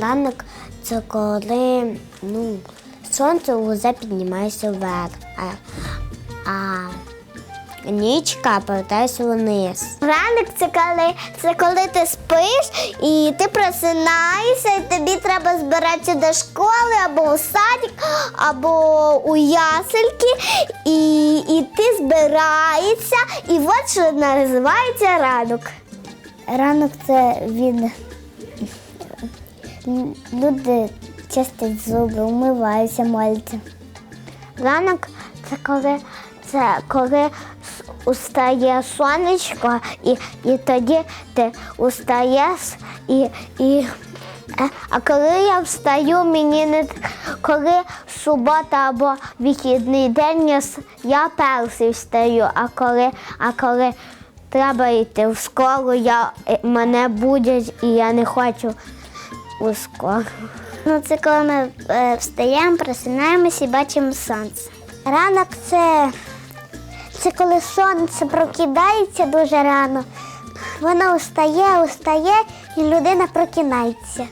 Ранок це коли ну, сонце вже піднімається вверх, а, а нічка повертається вниз. Ранок це коли, це коли ти спиш і ти просинаєшся, і тобі треба збиратися до школи або у садик, або у ясельки, і, і ти збираєшся, і от що називається ранок. Ранок це від люди чистять зуби, умиваються, моляться. Ранок це коли це коли устає сонечко, і, і тоді ти устаєш і. і е, а коли я встаю, мені не коли субота або вихідний день, я, перший встаю, а коли, а коли треба йти в школу, я, е, мене будять і я не хочу у школу. Ну, це коли ми е, встаємо, просинаємося і бачимо сонце. Ранок це, це коли сонце прокидається дуже рано. Воно встає, встає і людина прокидається.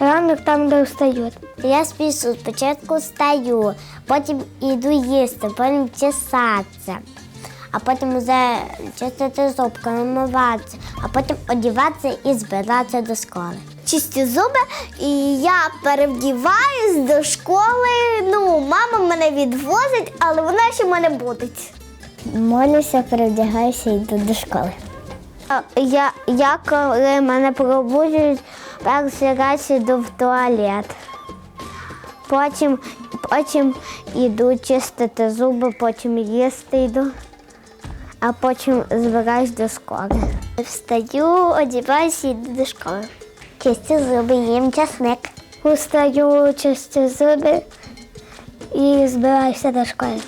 Ранок там, де встають. Я спішу, спочатку встаю, потім йду їсти, потім чесатися, а потім вже чистити зубки, намиватися, а потім одягатися і збиратися до школи. Чисті зуби, і я перевдіваюсь до школи. Ну, мама мене відвозить, але вона ще мене будить. Молюся, перевдягаюся і йду до школи. Я, я коли мене пробуджують, перший раз йду в туалет. Потім, потім йду чистити зуби, потім їсти йду, а потім збираюсь до школи. Встаю, одягаюся і йду до школи. Чисті зуби, їм часник. Устаю чисті зуби і збираюся до школи.